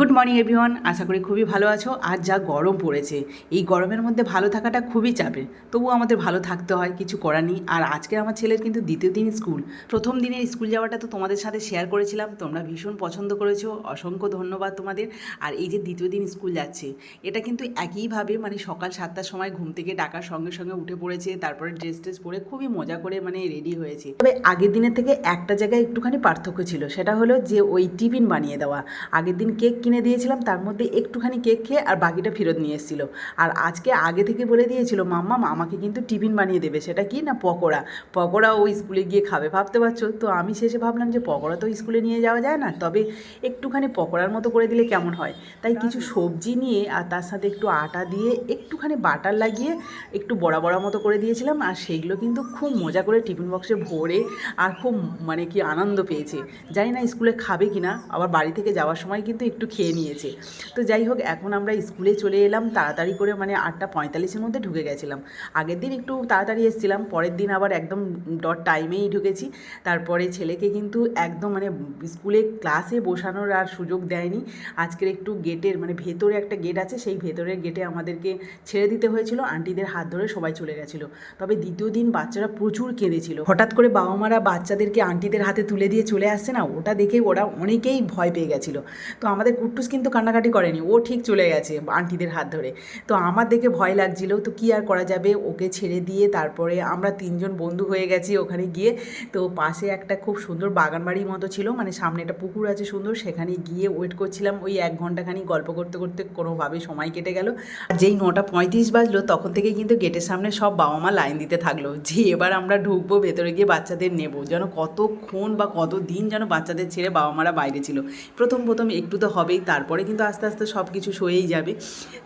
Good morning everyone আশা করি খুবই ভালো আছো। আর যা গরম পড়েছে, এই গরমের মধ্যে ভালো থাকাটা খুবই চাপের। তবুও আমাদের ভালো থাকতে হয়, কিছু করার নেই। আর আজকে আমার ছেলের কিন্তু দ্বিতীয় দিন স্কুল। প্রথম দিনের স্কুল যাওয়াটা তো তোমাদের সাথে শেয়ার করেছিলাম। তোমরা ভীষণ পছন্দ করেছ। অসংখ্য ধন্যবাদ তোমাদের। আর এই যে দ্বিতীয় দিন স্কুল যাচ্ছে, এটা কিন্তু একইভাবে মানে সকাল সাতটার সময় ঘুম থেকে ডাকার সঙ্গে সঙ্গে উঠে পড়েছে। তারপরে ড্রেস ট্রেস পরে খুবই মজা করে মানে রেডি হয়েছে। তবে আগের দিনের থেকে একটা জায়গায় একটুখানি পার্থক্য ছিল, সেটা হলো যে ওই টিফিন বানিয়ে দেওয়া। আগের দিন কেক কিনে দিয়েছিলাম তার মধ্যে একটুখানি কেক খেয়ে আর বাকিটা ফেরত নিয়ে এসেছিল। আর আজকে আগে থেকে বলে দিয়েছিল মাম্মা আমাকে কিন্তু টিফিন বানিয়ে দেবে সেটা কি না পকোড়া? পকোড়া ও স্কুলে গিয়ে খাবে ভাবতে পারছ? তো আমি শেষে ভাবলাম যে পকোড়া তো স্কুলে নিয়ে যাওয়া যায় না তবে একটুখানি পকোড়ার মতো করে দিলে কেমন হয়? তাই কিছু সবজি নিয়ে আর তার সাথে একটু আটা দিয়ে একটুখানি বাটার লাগিয়ে একটু বড়া বড়া মতো করে দিয়েছিলাম আর সেইগুলো কিন্তু খুব মজা করে টিফিন বক্সে ভরে আর খুব মানে কি আনন্দ পেয়েছে। জানি না স্কুলে খাবে কিনা আবার বাড়ি থেকে যাওয়ার সময় কিন্তু একটু খেয়ে নিয়েছে। তো যাই হোক, এখন আমরা স্কুলে চলে এলাম, তাড়াতাড়ি করে মানে আটটা পঁয়তাল্লিশের মধ্যে ঢুকে গেছিলাম। আগের দিন একটু তাড়াতাড়ি এসেছিলাম, পরের দিন আবার একদম ডট টাইমেই ঢুকেছি। তারপরে ছেলেকে কিন্তু একদম মানে স্কুলে ক্লাসে বসানোর আর সুযোগ দেয়নি। আজকের একটু গেটের মানে ভেতরে একটা গেট আছে, সেই ভেতরের গেটে আমাদেরকে ছেড়ে দিতে হয়েছিল। আন্টিদের হাত ধরে সবাই চলে গেছিল। তবে দ্বিতীয় দিন বাচ্চারা প্রচুর কেঁদেছিল। হঠাৎ করে বাবা মারা বাচ্চাদেরকে আন্টিদের হাতে তুলে দিয়ে চলে আসছে না, ওটা দেখে ওরা অনেকেই ভয় পেয়ে গেছিল। তো আমাদের কুট্টুস কিন্তু কান্নাকাটি করেনি, ও ঠিক চলে গেছে আন্টিদের হাত ধরে। তো আমার দেখে ভয় লাগছিল, তো কি আর করা যাবে? ওকে ছেড়ে দিয়ে তারপরে আমরা তিনজন বন্ধু হয়ে গেছি ওখানে গিয়ে। তো পাশে একটা খুব সুন্দর বাগান বাড়ির মতো ছিল মানে সামনে একটা পুকুর আছে সুন্দর, সেখানে গিয়ে ওয়েট করছিলাম, ওই এক ঘন্টাখানি গল্প করতে করতে কোনোভাবে সময় কেটে গেল। আর যেই নটা পঁয়ত্রিশ বাজলো, তখন থেকে কিন্তু গেটের সামনে সব বাবা মা লাইন দিতে থাকল, যে এবার আমরা ঢুকবো, ভেতরে গিয়ে বাচ্চাদের নেব, যেন কতক্ষণ বা কত দিন যেন বাচ্চাদের ছেড়ে বাবা মারা বাইরে ছিল। প্রথম প্রথম একটু তো হবেই তারপরে কিন্তু আস্তে আস্তে সব কিছু সয়েই যাবে।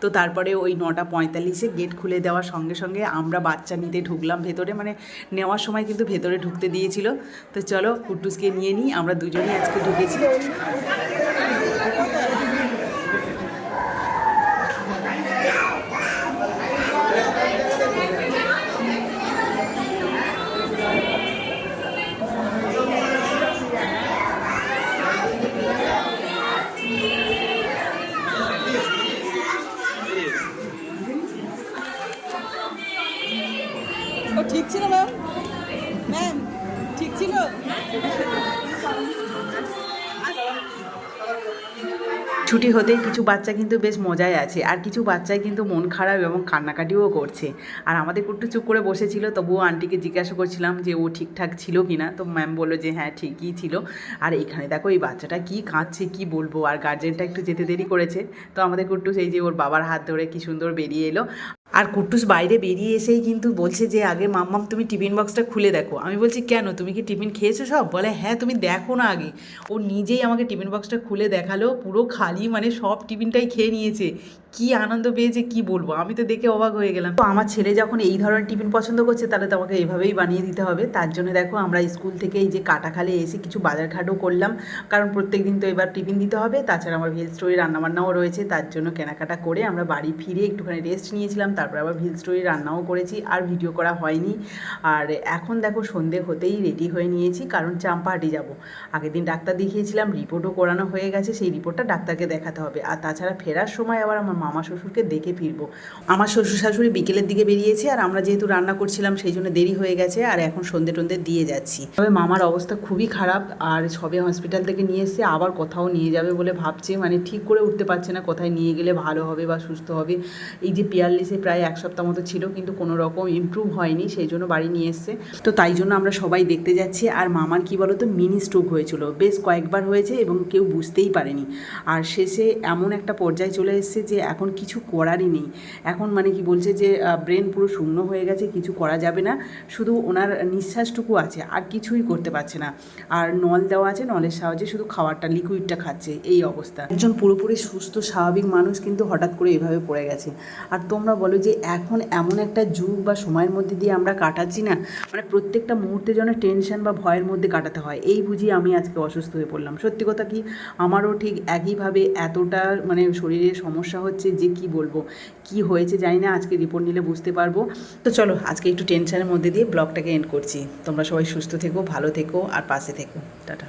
তো তারপরে ওই নটা পঁয়তাল্লিশে গেট খুলে দেওয়ার সঙ্গে সঙ্গে আমরা বাচ্চা নিতে ঢুকলাম ভেতরে মানে নেওয়ার সময় কিন্তু ভেতরে ঢুকতে দিয়েছিল। তো চলো কুট্টুসকে নিয়ে নিই, আমরা দুজনেই আজকে ঢুকেছি। ম্যাম ঠিক ছিল। ছুটি হতে কিছু বাচ্চা কিন্তু বেশ মজায় আছে, আর কিছু বাচ্চাই কিন্তু মন খারাপ এবং কান্নাকাটিও করছে। আর আমাদের কুট্টু চুপ করে বসেছিল, তবুও আন্টিকে জিজ্ঞাসা করছিলাম যে ও ঠিকঠাক ছিল কি না, তো ম্যাম বলল যে হ্যাঁ ঠিকই ছিল। আর এখানে দেখো এই বাচ্চাটা কি কাঁদছে, কি বলব? আর গার্জেনটা একটু যেতে দেরি করেছে, তো আমাদের কুট্টু সেই যে ওর বাবার হাত ধরে কি সুন্দর বেরিয়ে এলো। আর কুট্টুস বাইরে বেরিয়ে এসেই কিন্তু বলছে যে, আগে মাম্মাম তুমি টিফিন বক্সটা খুলে দেখো। আমি বলছি, কেন? তুমি কি টিফিন খেয়েছো সব? বলে হ্যাঁ তুমি দেখো না আগে। ও নিজেই আমাকে টিফিন বক্সটা খুলে দেখাল, পুরো খালি মানে সব টিফিনটাই খেয়ে নিয়েছে। কি আনন্দ পেয়েছে, কি বলব? আমি তো দেখে অবাক হয়ে গেলাম। তো আমার ছেলে যখন এই ধরনের টিফিন পছন্দ করছে, তাহলে তো আমাকে এইভাবেই বানিয়ে দিতে হবে। তার জন্য দেখো, আমরা স্কুল থেকে এই যে কাটাখালে এসে কিছু বাজার ঘাটও করলাম। কারণ প্রত্যেক দিন তো এবার টিফিন দিতে হবে। তাছাড়া আমার ভিল স্টোরি রান্নাবান্নাও রয়েছে। তার জন্য কেনাকাটা করে আমরা বাড়ি ফিরে একটুখানি রেস্ট নিয়েছিলাম। তারপর আবার ভিল স্টোরি রান্নাও করেছি, আর ভিডিও করা হয়নি। আর এখন দেখো সন্ধে হতেই রেডি হয়ে নিয়েছি, কারণ চাম্পাহাটি যাব। আগের দিন ডাক্তার দেখিয়েছিলাম রিপোর্টও করানো হয়ে গেছে, সেই রিপোর্টটা ডাক্তারকে দেখাতে হবে। আর তাছাড়া ফেরার সময় আবার আমার মামা শ্বশুরকে দেখে ফিরবো। আমার শ্বশুর শাশুড়ি বিকেলের দিকে বেরিয়েছে, আর আমরা যেহেতু রান্না করছিলাম, সেই জন্য দেরি হয়ে গেছে, আর এখন সন্ধে টন্ধে দিয়ে যাচ্ছি। তবে মামার অবস্থা খুবই খারাপ, আর সবে হসপিটাল থেকে নিয়ে এসে আবার কোথাও নিয়ে যাবে বলে ভাবছে। মানে ঠিক করে উঠতে পারছে না, কোথায় নিয়ে গেলে ভালো হবে বা সুস্থ হবে। এই যে পিয়ারলিসে প্রায় এক সপ্তাহ মতো ছিল, কিন্তু কোনো রকম ইমপ্রুভ হয়নি, সেই জন্য বাড়ি নিয়ে এসছে। তো তাই জন্য আমরা সবাই দেখতে যাচ্ছি, আর মামার কি বলতো মিনি স্ট্রোক হয়েছিল। বেশ কয়েকবার হয়েছে এবং কেউ বুঝতেই পারেনি। আর শেষে এমন একটা পর্যায়ে চলে এসছে যে এখন কিছু করারই নেই। এখন মানে কি বলছে যে ব্রেন পুরো শূন্য হয়ে গেছে, কিছু করা যাবে না। শুধু ওনার নিঃশ্বাসটুকু আছে, আর কিছুই করতে পারছে না। আর নল দেওয়া আছে, নলের সাহায্যে শুধু খাবারটা লিকুইডটা খাচ্ছে, এই অবস্থা। একজন পুরোপুরি সুস্থ, স্বাভাবিক মানুষ কিন্তু হঠাৎ করে এভাবে পড়ে গেছে। আর তোমরা বলো যে এখন এমন একটা যুগ বা সময়ের মধ্যে দিয়ে আমরা কাটাচ্ছি না মানে প্রত্যেকটা মুহূর্তে যেন টেনশন বা ভয়ের মধ্যে কাটাতে হয়। এই বুঝি আমি আজকে অসুস্থ হয়ে পড়লাম। সত্যি কথা কি, আমারও ঠিক একইভাবে এতটা মানে শরীরে সমস্যা হচ্ছে যে কি বলব, কি হয়েছে জানি না, আজকে রিপোর্ট নিলে বুঝতে পারব। তো চলো, আজকে একটু টেনশনের মধ্যে দিয়ে ব্লগটাকে এন্ড করছি। তোমরা সবাই সুস্থ থেকো, ভালো থেকো, আর পাশে থেকো। টাটা।